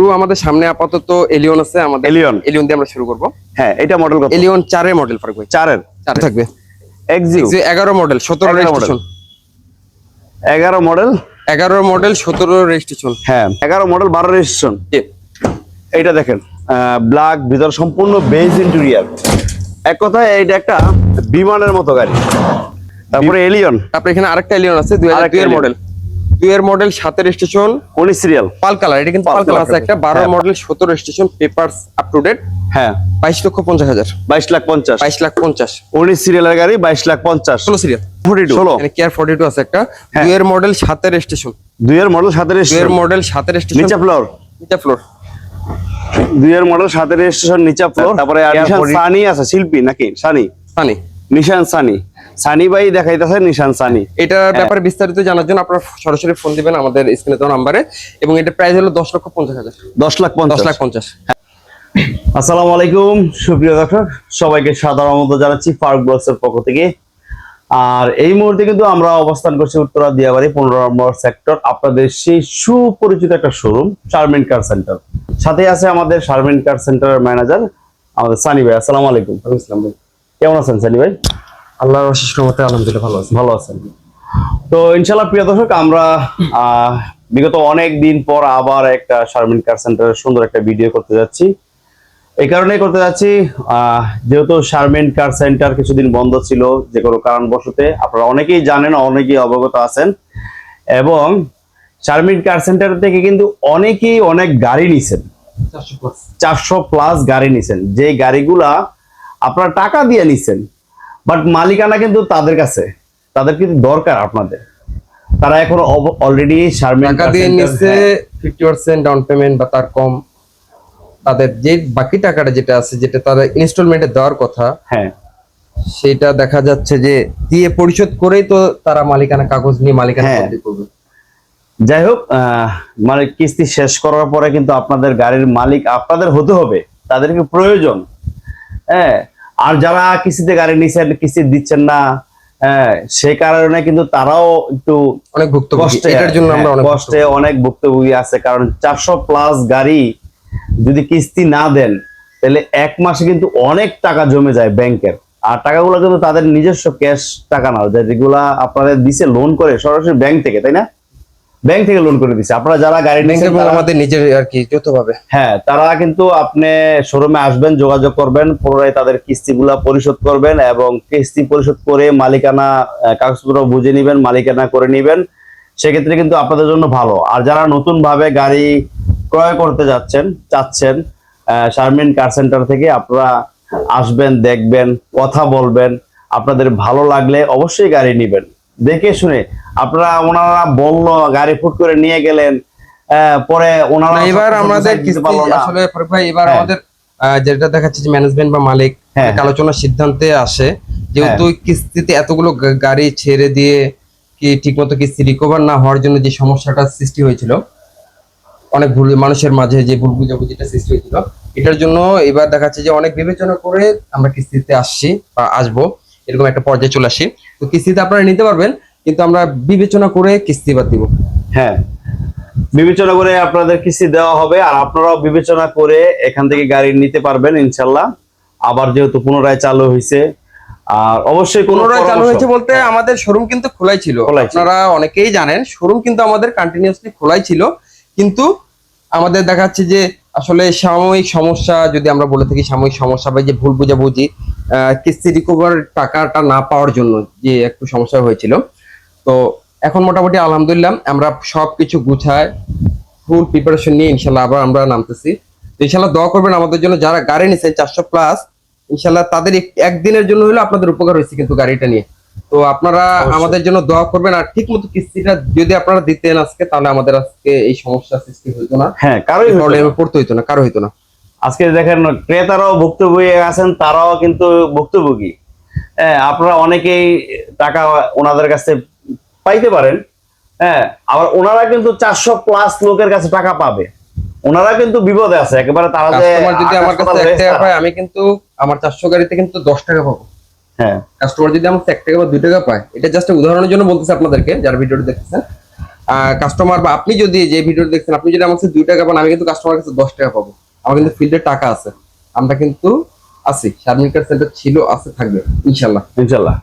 শুরু আমাদের সামনে আপাতত এলিয়ন আছে আমাদের এলিয়ন এলিয়ন দিয়ে আমরা শুরু করব। হ্যাঁ এটা মডেল কত? এলিয়ন চারের মডেল ফারুক ভাই। চারের? চার থাকবে। এক্সিউ যে এগারো মডেল সতেরো 11 রেজিস্ট্রেশন এগারো মডেল এগারো মডেল সতেরো রেজিস্ট্রেশন হ্যাঁ এগারো মডেল বারো রেজিস্ট্রেশন এইটা দেখেন ব্ল্যাক ভিতর সম্পূর্ণ বেজ ইন্টেরিয়ার এক কথায় এইটা একটা বিমানের মতো গাড়ি। তারপরে এলিয়ন তারপরে এখানে আরেকটা এলিয়ন আছে দুই হাজার আরেকটা দুই এর মডেল দুই এর মডেল সাতের স্টেশন উনিশ সিরিয়াল পাল কালার এটা কিন্তু পাল কালার আছে একটা। বারো হ্যাঁ। মডেল সতেরো station papers up to date হ্যাঁ। বাইশ লক্ষ পঞ্চাশ হাজার। বাইশ লাখ পঞ্চাশ। বাইশ লাখ পঞ্চাশ। উনিশ সিরিয়ালের গাড়ি বাইশ লাখ পঞ্চাশ। ষোলো সিরিয়াল ফোর্টি টু ষোলো। কেয়ার ফর্টি টু আছে একটা। হ্যাঁ। দুই এর মডেল সাতের স্টেশন দুইয়ের মডেল সাতের দুই এর মডেল সাতের স্টেশন নিচা ফ্লোর নিচা ফ্লোর দুইয়ের মডেল সাতের স্টেশন নিচা ফ্লোর তারপরে নিশান 40 সানি আছে শিল্পী নাকি? সানি সানি নিশান সানি সানি ভাই দেখাইতেছে নিশান সানি। এটার হ্যাঁ। ব্যাপারে বিস্তারিত জানার জন্য আপনারা সরাসরি ফোন দিবেন আমাদের স্ক্রিনে দেওয়া নাম্বারে এবং এটা প্রাইস হলো দশ লক্ষ পঞ্চাশ হাজার। দশ লাখ পঞ্চাশ। লাখ পঞ্চাশ। আসসালামু আলাইকুম সুপ্রিয় দর্শক সবাইকে সাধারণ মতো জানাচ্ছি ফারুক ব্লগসের পক্ষ থেকে। আর এই মুহূর্তে কিন্তু আমরা অবস্থান করছি উত্তরা দিয়াবাড়ি পনেরো নম্বর সেক্টর আপনাদের সেই সুপরিচিত একটা শোরুম শারমিন কার সেন্টার সাথে আছে আমাদের শারমিন কার সেন্টারের ম্যানেজার আমাদের সানি ভাই। আসসালামু আলাইকুম। ভাই। কেমন আছেন সানি ভাই? আল্লাহর অশেষ রহমতে আলহামদুলিল্লাহ ভালো আছে। ভালো আছেন। তো ইনশাল্লাহ প্রিয় দর্শক আমরা বিগত অনেক দিন পর আবার একটা শারমিন কার সেন্টারের সুন্দর একটা ভিডিও করতে যাচ্ছি। এই কারণে করতে যাচ্ছি যেহেতু শারমিন কার সেন্টার কিছুদিন বন্ধ ছিল যে কোনো কারণবশতে আপনারা অনেকেই জানেন অনেকেই অবগত আছেন। এবং শারমিন কার সেন্টার থেকে কিন্তু অনেকেই অনেক গাড়ি নিছেন। চারশো প্লাস গাড়ি নিছেন। যে গাড়িগুলা আপনারা টাকা দিয়ে নিছেন বাট মালিকানা কিন্তু তাদের কাছে। তাদের কিন্তু দরকার আপনাদের। তারা এখন অলরেডি শারমিন টাকা দিয়ে নিচ্ছে ডাউন পেমেন্ট বা তার কম। তাদের যে বাকি টাকাটা যেটা আছে যেটা তাদের ইনস্টলমেন্টে দেওয়ার কথা হ্যাঁ। সেটা দেখা যাচ্ছে যে দিয়ে পরিশোধ করেই তো তারা মালিকানা কাগজ নিয়ে মালিকানা হ্যাঁ। করবে। যাই হোক আহ, মানে কিস্তি শেষ করার পরে কিন্তু আপনাদের গাড়ির মালিক আপনাদের হতে হবে। তাদেরকে প্রয়োজন। হ্যাঁ আর যারা কিস্তিতে গাড়ি নিচ্ছেন কিস্তি দিচ্ছেন না হ্যাঁ সে কারণে কিন্তু তারাও একটু অনেক ভুক্তভোগী। কষ্টে এটার জন্য আমরা হ্যাঁ, অনেক কষ্টে অনেক ভুক্তভোগী আছে। কারণ চারশো প্লাস গাড়ি যদি কিস্তি না দেন তাহলে এক মাসে কিন্তু অনেক টাকা জমে যায় ব্যাংকের। আর টাকাগুলো কিন্তু তাদের নিজস্ব ক্যাশ টাকা না। যেগুলা আপনাদের দিছে লোন করে সরাসরি ব্যাংক থেকে তাই না? ব্যাংক থেকে লোন করে দিছে। আপনারা যারা গাড়ি নিচ্ছেন আমাদের নিজের আর কি যৌথভাবে। হ্যাঁ তারা কিন্তু আপনি শোরুমে আসবেন যোগাযোগ করবেন পুনরায় তাদের কিস্তিগুলা পরিশোধ করবেন এবং কিস্তি পরিশোধ করে মালিকানা কাগজপত্র বুঝে নিবেন মালিকানা করে নিবেন। সেক্ষেত্রে কিন্তু আপনাদের জন্য ভালো। আর যারা নতুন ভাবে গাড়ি ক্রয় করতে যাচ্ছেন চাচ্ছেন শারমিন কার সেন্টার থেকে আপনারা আসবেন দেখবেন কথা বলবেন। আপনাদের ভালো লাগলে অবশ্যই গাড়ি নিবেন। দেখে শুনে। আপনারা ওনারা বলল গাড়ি ফুট করে নিয়ে গেলেন পরে ওনারা এবার আমাদের। আসলে ভাই এবার হ্যাঁ। আমাদের যেটা দেখাচ্ছে যে ম্যানেজমেন্ট বা মালিক হ্যাঁ, অনেক আলোচনার সিদ্ধান্তে আসে। যেহেতু কিস্তিতে এতগুলো গাড়ি ছেড়ে দিয়ে কি ঠিকমতো কিস্তি রিকভার না হওয়ার জন্য যে সমস্যাটা সৃষ্টি হয়েছিল অনেক ভুল মানুষের মাঝে যে ভুল বুঝাবুঝিটা সৃষ্টি হয়েছিল এটার জন্য এবার দেখাচ্ছে যে অনেক বিবেচনা করে আমরা কিস্তিতে আসছি বা আসব এরকম একটা পর্যায়ে চলে আসি। তো কিস্তিতে আপনারা নিতে পারবেন কিন্তু আমরা বিবেচনা করে কিস্তি বাদ দিব। হ্যাঁ বিবেচনা করে আপনাদের কিস্তি দেওয়া হবে আর আপনারাও বিবেচনা করে এখান থেকে গাড়ি নিতে পারবেন ইনশাল্লাহ। আবার যেহেতু পুনরায় চালু হয়েছে আর অবশ্যই পুনরায় চালু হয়েছে বলতে আমাদের শোরুম কিন্তু খোলাই ছিল। আপনারা অনেকেই জানেন শোরুম কিন্তু আমাদের কন্টিনিউয়াসলি খোলাই ছিল। কিন্তু আমাদের দেখাচ্ছে যে আসলে সাময়িক সমস্যা যদি আমরা বলে থাকি সাময়িক সমস্যা বা যে ভুল বুঝাবুঝি কিস্তি রিকভার টাকাটা না পাওয়ার জন্য যে একটু সমস্যা হয়েছিল। তো এখন মোটামুটি আলহামদুলিল্লাহ আমরা সবকিছু গুছায় ফুল প্রিপারেশন নিয়ে ইনশাল্লাহ আবার আমরা নামতেছি। ইনশাল্লাহ দোয়া করবেন আমাদের জন্য যারা গাড়ি নিচ্ছেন চারশো প্লাস ইনশাল্লাহ তাদের একদিনের জন্য হলে আপনাদের উপকার হয়েছে কিন্তু গাড়িটা নিয়ে। তো আপনারা আমাদের জন্য দোয়া করবেন আর ঠিক মতো কিস্তিটা যদি আপনারা দিতেন আজকে তাহলে আমাদের আজকে এই সমস্যা সৃষ্টি হইতো না। হ্যাঁ কারোই প্রবলেমে পড়তে হইতো না কারও হইতো না। আজকে দেখেন ক্রেতারাও ভুক্তভোগী আছেন তারাও কিন্তু ভুক্তভোগী। হ্যাঁ আপনারা অনেকেই টাকা ওনাদের কাছে পাইতে পারেন। হ্যাঁ আবার ওনারা কিন্তু চারশো প্লাস লোকের কাছে টাকা পাবে। ওনারা কিন্তু বিপদে আছে একেবারে তারা যে যদি আমার কাছে এক টাকা পায় আমি কিন্তু আমার চারশো গাড়িতে কিন্তু দশ টাকা পাবো। হ্যাঁ। কাস্টমার যদি আমার এক টাকা বা দুই টাকা পায় এটা জাস্ট উদাহরণের জন্য বলতেছে আপনাদেরকে যারা ভিডিওটা দেখতেছেন। কাস্টমার বা আপনি যদি যে ভিডিও দেখছেন আপনি যদি আমার কাছে দুই টাকা পান আমি কিন্তু কাস্টমার কাছে দশ টাকা পাবো। আমার কিন্তু ফিল্ডের টাকা আছে। আমরা কিন্তু আছি। শারমিন সেন্টার ছিল আছে থাকবে ইনশাল্লাহ ইনশাল্লাহ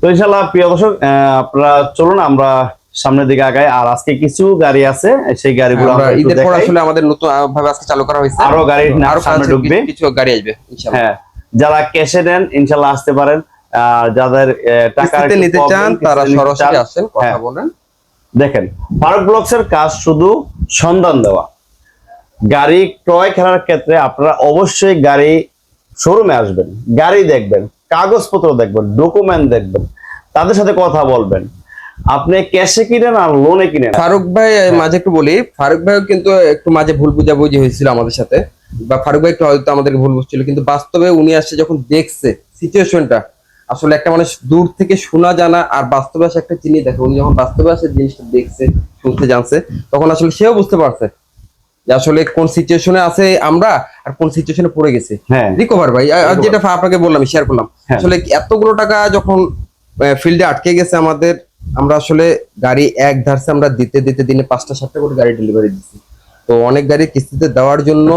তো ইনশাল্লাহ প্রিয় দর্শক আপনারা চলুন আমরা সামনের দিকে আগাই। আর আজকে কিছু গাড়ি আছে সেই গাড়িগুলো ঈদের পর। আসলে আমাদের নতুন ভাবে আজকে চালু করা হয়েছে। আরও গাড়ি আরও সামনে ঢুকবে। কিছু- গাড়ি আসবে ইনশাল্লাহ হ্যাঁ যারা ক্যাশে নেন ইনশাআল্লাহ আসতে পারেন। আর যাদের টাকা নিতে চান তারা সরাসরি আসেন কথা হ্যাঁ। বলেন। দেখেন ফারুক ব্লকস এর কাজ শুধু সন্ধান দেওয়া। গাড়ি ক্রয় করার ক্ষেত্রে আপনারা অবশ্যই গাড়ি শোরুমে আসবেন গাড়ি দেখবেন কাগজপত্র দেখবেন ডকুমেন্ট দেখবেন তাদের সাথে কথা বলবেন। আপনি ক্যাশে কিনেন আর লোনে কিনেন। ফারুক ভাই হ্যাঁ। মাঝে একটু বলি ফারুক ভাই কিন্তু একটু মাঝে ভুল বুঝাবুঝি হয়েছিল আমাদের সাথে বা ফারুক ভাই একটু হয়তো আমাদেরকে ভুল বুঝছিল কিন্তু বাস্তবে উনি আসছে যখন দেখছে সিচুয়েশনটা আসলে একটা মানুষ দূর থেকে শোনা জানা আর বাস্তবে আসে একটা জিনিস দেখে উনি যখন বাস্তবে আসে জিনিসটা দেখছে শুনতে জানছে তখন আসলে সেও বুঝতে পারছে। যে আসলে কোন সিচুয়েশনে আছে আমরা আর কোন সিচুয়েশনে পড়ে গেছে। হ্যাঁ। রিকভার ভাই আর- আর যেটা আপনাকে বললাম শেয়ার করলাম। হ্যাঁ। আসলে এতগুলো টাকা যখন ফিল্ডে আটকে গেছে আমাদের আমরা আসলে গাড়ি এক ধারসে আমরা দিতে দিতে দিনে পাঁচটা সাতটা করে গাড়ি ডেলিভারি দিচ্ছি তো অনেক গাড়ি কিস্তিতে দেওয়ার জন্য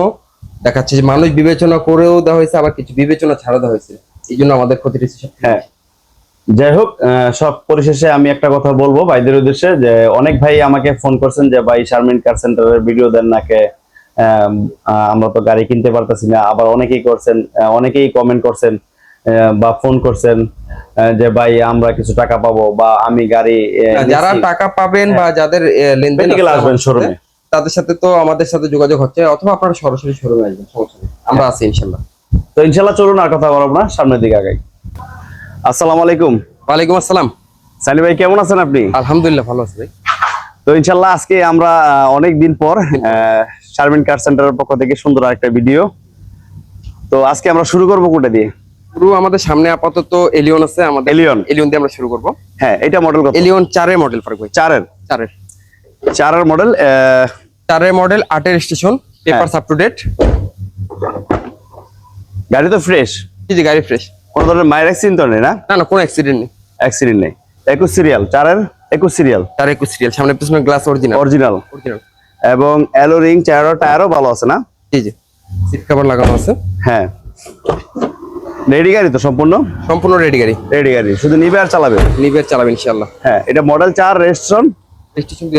দেখাচ্ছে যে মানুষ বিবেচনা করেও দেওয়া হয়েছে আবার কিছু বিবেচনা ছাড়া দেওয়া হয়েছে। এই জন্য আমাদের হিসাব হ্যাঁ। যাই হোক সব পরিশেষে আমি একটা কথা বলব ভাইদের উদ্দেশ্যে যে অনেক ভাই আমাকে ফোন করছেন যে ভাই শারমিন কার সেন্টারের ভিডিও দেন নাকে আম, আমরা তো গাড়ি কিনতে পারতেছি না। আবার অনেকেই করছেন অনেকেই কমেন্ট করছেন বা ফোন করছেন যে ভাই আমরা কিছু টাকা পাবো বা আমি গাড়ি যারা টাকা পাবেন বা যাদের লেনদেন আসবেন শোরুমে তাদের সাথে তো আমাদের সাথে যোগাযোগ হচ্ছে অথবা আপনারা সরাসরি শোরুমে আসবেন সমস্যা নেই। আমরা আছি ইনশাল্লাহ। তো ইনশাল্লাহ চলুন আর কথা বলব না সামনের দিকে আগাই। আসসালামু আলাইকুম। ওয়ালাইকুম আসসালাম। সানি ভাই কেমন আছেন আপনি? আলহামদুলিল্লাহ ভালো আছি ভাই। তো ইনশাল্লাহ আজকে আমরা অনেক দিন পর শারমিন কার সেন্টারের পক্ষ থেকে সুন্দর একটা ভিডিও তো আজকে আমরা শুরু করব কোটা দিয়ে? পুরো আমাদের সামনে আপাতত এলিয়ন আছে আমাদের এলিয়ন এলিয়ন দিয়ে আমরা শুরু করব। হ্যাঁ এটা মডেল কত? এলিয়ন চারের মডেল ফারুক ভাই। চারের? চারের। চারের মডেল চারের মডেল আটের station paper up to date গাড়ি তো ফ্রেশ জি জি গাড়ি ফ্রেশ কোনো ধরনের মায়ের অ্যাক্সিডেন্ট নেই না? না না কোনো অ্যাক্সিডেন্ট নেই। অ্যাক্সিডেন্ট নেই। একুশ সিরিয়াল চারের একুশ সিরিয়াল চার একুশ সিরিয়াল সামনে পিছনে গ্লাস অরিজিনাল অরিজিনাল অরিজিনাল এবং অ্যালো রিং চারো টায়ারও ভালো আছে না? জি জি। সিট কভার লাগানো আছে। হ্যাঁ। রেডি গাড়ি তো সম্পূর্ণ? সম্পূর্ণ রেডি গাড়ি। রেডি গাড়ি শুধু নিবে আর চালাবে? নিবে আর চালাবেন ইনশাআল্লাহ। হ্যাঁ এটা মডেল চার রেজিস্ট্রেশন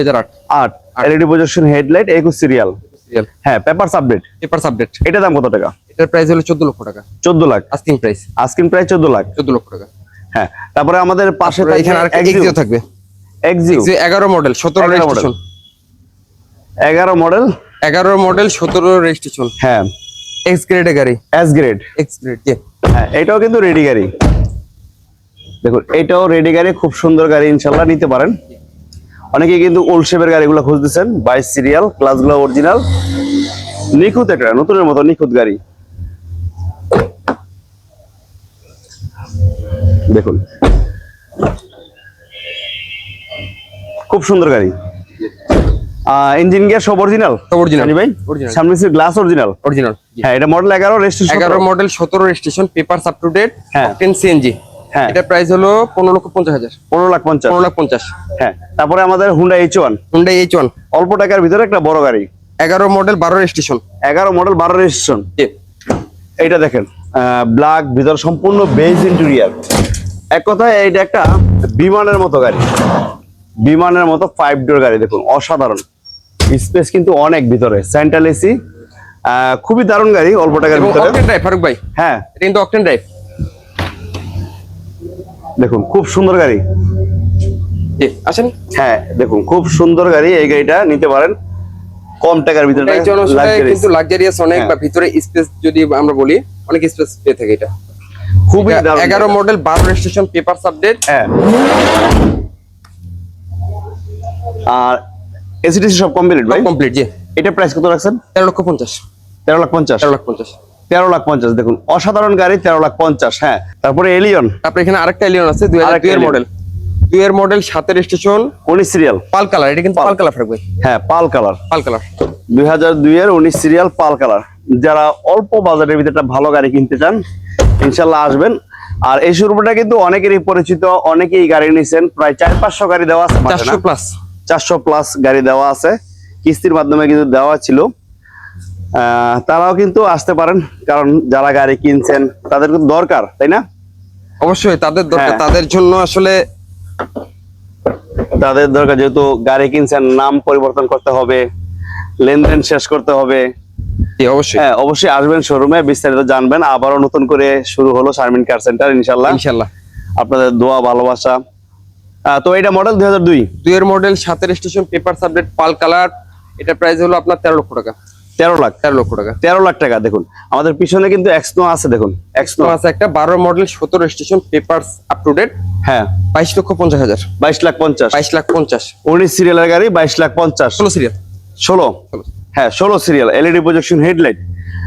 হাজার আট। আট। এলইডি প্রজেকশন হেডলাইট একুশ সিরিয়াল সিরিয়াল হ্যাঁ পেপার আপডেট পেপার আপডেট এটা দাম কত টাকা? এটার প্রাইস হলো চোদ্দ লক্ষ টাকা। চোদ্দ লাখ? আস্কিং প্রাইস আস্কিন প্রায় চোদ্দ লাখ? চোদ্দ লক্ষ টাকা। হ্যাঁ তারপরে আমাদের পাশে এখানে আর এক্সিও থাকবে। এক্সিও যে এগারো মডেল সতেরো 11 রেজিস্ট্রেশন এগারো মডেল এগারো মডেল সতেরো রেজিস্ট্রেশন হ্যাঁ। এক্স গ্রেডের গাড়ি। এস গ্রেড এক্স গ্রেড হ্যাঁ এটাও কিন্তু রেডি গাড়ি। দেখুন এটাও রেডি গাড়ি খুব সুন্দর গাড়ি ইনশাল্লাহ নিতে পারেন। অনেকে কিন্তু ওল্ড শেপের গাড়িগুলো খুঁজতেছেন বাইশ সিরিয়াল ক্লাসগুলো অরিজিনাল নিখুঁত একটা নতুনের মতো নিখুঁত গাড়ি। দেখুন। খুব সুন্দর গাড়ি। ইঞ্জিন গিয়ার সব অরিজিনাল সব original। ভাই। সামনে গ্লাস অরিজিনাল অরিজিনাল হ্যাঁ এটা মডেল এগারো রেজিস্ট্রেশন এগারো মডেল সতেরো registration paper up to date হ্যাঁ। সিএনজি হ্যাঁ। এটা প্রাইস হলো পনেরো লক্ষ পঞ্চাশ হাজার। পনেরো লাখ পঞ্চাশ। পনেরো লাখ পঞ্চাশ। হ্যাঁ তারপরে আমাদের Honda H one Hyundai H one অল্প টাকার ভিতরে একটা বড় গাড়ি। এগারো মডেল বারো রেজিস্ট্রেশন এগারো মডেল বারো রেজিস্ট্রেশন জি। এইটা দেখেন ব্ল্যাক ভিতর সম্পূর্ণ বেজ ইন্টেরিয়ার এক কথায় এইটা একটা বিমানের মতো গাড়ি। বিমানের মতো ফাইভ ডোর গাড়ি দেখুন অসাধারণ। স্পেস কিন্তু অনেক ভিতরে সেন্ট্রাল এসি খুবই দারুণ গাড়ি অল্প টাকার ভিতরে। অকটেন ড্রাইভ ফারুক ভাই। হ্যাঁ। এটা কিন্তু অকটেন ড্রাইভ দেখুন খুব সুন্দর গাড়ি। আসেন হ্যাঁ দেখুন খুব সুন্দর গাড়ি এই গাড়িটা নিতে পারেন। কম টাকার ভিতরে কিন্তু লাক্সারিয়াস অনেক হ্যাঁ। বা ভিতরে স্পেস যদি আমরা বলি অনেক স্পেস পেয়ে থাকে এটা। খুবই দারুণ এগারো গাড়ি। মডেল বারো রেজিস্ট্রেশন পেপার আপডেট হ্যাঁ। আর এসিটিসি সব কমপ্লিট ভাই? কমপ্লিট জি। এটা প্রাইস কত রাখছেন? তেরো লক্ষ পঞ্চাশ। তেরো লাখ পঞ্চাশ। তেরো লাখ পঞ্চাশ। তেরো লাখ পঞ্চাশ দেখুন অসাধারণ গাড়ি তেরো লাখ পঞ্চাশ হ্যাঁ। তারপরে এলিয়ন তারপরে এখানে আরেকটা এলিয়ন আছে দুই হাজার এর মডেল দুই এর মডেল সাতের স্টেশন উনিশ সিরিয়াল পাল কালার এটা কিন্তু পাল কালার ফারুক ভাই হ্যাঁ পাল কালার। পাল কালার। দুই হাজার দুই এর উনিশ সিরিয়াল পাল কালার। যারা অল্প বাজারের ভিতরে একটা ভালো গাড়ি কিনতে চান ইনশাল্লাহ আসবেন। আর এই শোরুমটা কিন্তু অনেকেরই পরিচিত অনেকেই গাড়ি নিছেন প্রায় চার পাঁচশো গাড়ি দেওয়া আছে চারশো প্লাস চারশো প্লাস গাড়ি দেওয়া আছে। কিস্তির মাধ্যমে কিন্তু দেওয়া ছিল। তারাও কিন্তু আসতে পারেন কারণ যারা গাড়ি কিনছেন তাদের কিন্তু দরকার তাই না? অবশ্যই তাদের দরকার। হ্যাঁ। তাদের জন্য আসলে তাদের দরকার যেহেতু গাড়ি কিনছেন নাম পরিবর্তন করতে হবে লেনদেন শেষ করতে হবে। অবশ্যই। হ্যাঁ অবশ্যই আসবেন শোরুমে বিস্তারিত জানবেন। আবারও নতুন করে শুরু হলো শারমিন কার সেন্টার ইনশাল্লাহ ইনশাল্লাহ আপনাদের দোয়া ভালোবাসা। তো এটা মডেল দুই হাজার দুই? দুইয়ের মডেল সাতের স্টেশন পেপার সাবজেক্ট পাল কালার এটা প্রাইস হলো আপনার তেরো লক্ষ টাকা। তেরো লাখ। তেরো লক্ষ টাকা। তেরো লাখ টাকা দেখুন। আমাদের পিছনে কিন্তু এক্সনো আছে দেখুন। এক্সনো আছে একটা বারো মডেল সতেরো station paper up to date হ্যাঁ। বাইশ লক্ষ পঞ্চাশ হাজার। বাইশ লাখ পঞ্চাশ। বাইশ লাখ পঞ্চাশ। উনিশ সিরিয়ালের গাড়ি বাইশ লাখ পঞ্চাশ। ষোলো সিরিয়াল ষোলো। হ্যাঁ ষোলো সিরিয়াল এলইডি প্রজেকশন হেডলাইট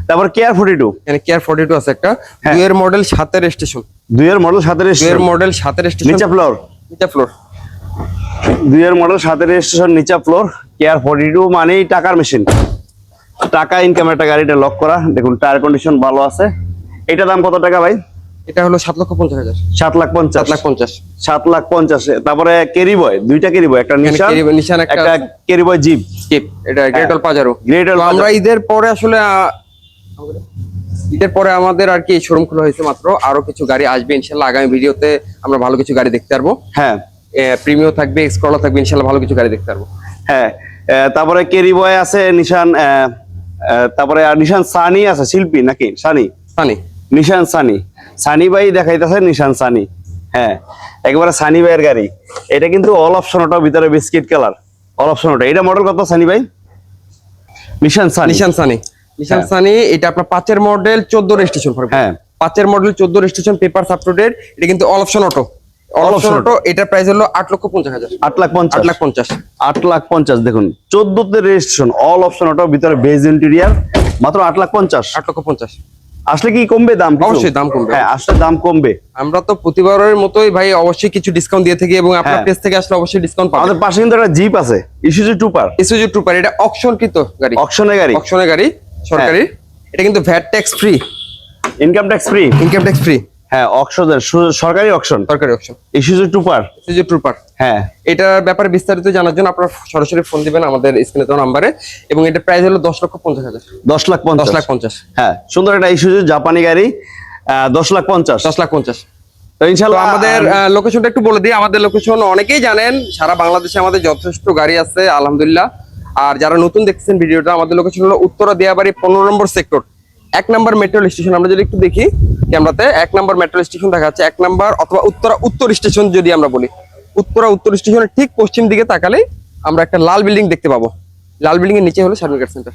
তারপর কেয়ার ফোর্টি টু এখানে কেয়ার ফর্টি টু আছে একটা। হ্যাঁ। দুইয়ের মডেল সাতের স্টেশন দুইয়ের মডেল সাতের স্টেশন মডেল সাতের স্টেশন নিচা ফ্লোর নিচা ফ্লোর দুইয়ের মডেল সাতের স্টেশন নিচা ফ্লোর কেয়ার ফোর্টি টু মানেই টাকার মেশিন টাকা ইনকামের একটা গাড়িটা লক করা। দেখুন টায়ার কন্ডিশন ভালো আছে। এটা দাম কত টাকা ভাই? এটা হলো সাত লক্ষ পঞ্চাশ হাজার। সাত লাখ পঞ্চাশ। সাত লাখ পঞ্চাশ। সাত লাখ পঞ্চাশ। তারপরে কেরি বয় দুইটা কেরি বয় একটা নিশান নিশান একটা কেরি বয় জিপ স্কিপ এটা গ্রেটল পাজারো Wall আমরা ঈদের পরে আসলে ঈদের পরে আমাদের আর কি শোরুম খোলা হয়েছে মাত্র। আরও কিছু গাড়ি আসবে ইনশাল্লাহ আগামী ভিডিওতে আমরা ভালো কিছু গাড়ি দেখতে পারব। হ্যাঁ। প্রিমিও থাকবে এক্সকলা থাকবে ইনশাল্লাহ ভালো কিছু গাড়ি দেখতে পারব। হ্যাঁ। তারপরে কেরি বয় আছে নিশান তারপরে আর নিশান সানি আছে শিল্পী নাকি? সানি সানি নিশান সানি সানি ভাই দেখাইতেছে নিশান সানি। হ্যাঁ একেবারে সানি ভাইয়ের গাড়ি। এটা কিন্তু অল অপশন ওটা ভিতরে বিস্কিট কালার। অল অপশন ওটা এটা মডেল কত সানি ভাই? নিশান সানি। নিশান সানি। নিশান হ্যাঁ। সানি এটা আপনার পাঁচের মডেল চোদ্দ রেজিস্ট্রেশন হ্যাঁ। পাঁচের মডেল চোদ্দ রেজিস্ট্রেশন পেপার সাপোর্টেড এটা কিন্তু all option auto all All option auto এটার প্রাইস হলো আট লক্ষ পঞ্চাশ হাজার। আট লাখ পঞ্চাশ। আট লাখ পঞ্চাশ। আট লাখ পঞ্চাশ দেখুন। চোদ্দতে রেজিস্ট্রেশন অল অপশন ওটা ভিতরে বেজ ইন্টেরিয়ার মাত্র আট লাখ পঞ্চাশ। আট লক্ষ পঞ্চাশ। আসলে কি কমবে দাম অবশ্যই দাম কমবে। হ্যাঁ আসলে দাম কমবে। আমরা তো প্রতিবারের মতোই ভাই অবশ্যই কিছু ডিসকাউন্ট দিয়ে থাকি এবং আপনার হ্যাঁ। পেজ থেকে আসলে অবশ্যই ডিসকাউন্ট পাবেন। আমাদের পাশে কিন্তু একটা জিপ আছে ইস্যুজি টুপার ইসুজু টুপার এটা অকশনকৃত গাড়ি। অকশনের গাড়ি। অকশনের গাড়ি সরকারি। এটা কিন্তু VAT tax free income tax free income tax free হ্যাঁ অকশনের সরকারি অকশন সরকারি auction Isuzu Trooper Isuzu Trooper হ্যাঁ। এটার ব্যাপারে বিস্তারিত জানার জন্য আপনারা সরাসরি ফোন দিবেন আমাদের স্ক্রিনে দেওয়া নাম্বারে এবং এটা প্রাইস হলো দশ লক্ষ পঞ্চাশ হাজার। দশ লাখ পঞ্চাশ। লাখ পঞ্চাশ। হ্যাঁ সুন্দর একটা ইস্যুজি জাপানি গাড়ি দশ লাখ পঞ্চাশ। দশ লাখ পঞ্চাশ। ইনশাল্লাহ আমাদের লোকেশনটা একটু বলে দিই। আমাদের লোকেশন অনেকেই জানেন সারা বাংলাদেশে আমাদের যথেষ্ট গাড়ি আছে আলহামদুলিল্লাহ। আর যারা নতুন দেখছেন ভিডিওটা আমাদের লোকেশন হলো উত্তরা দিয়াবাড়ি পনেরো নম্বর সেক্টর এক নাম্বার মেট্রো স্টেশন আমরা যদি একটু দেখি, ক্যামেরাতে এক নাম্বার মেট্রো স্টেশন দেখা যাচ্ছে, এক নাম্বার অথবা উত্তরা উত্তর স্টেশন যদি আমরা বলি। উত্তরা উত্তর স্টেশনের ঠিক পশ্চিম দিকে তাকালেই আমরা একটা লাল বিল্ডিং দেখতে পাবো। লাল বিল্ডিং এর নিচে হলো সার্ভিস সেন্টার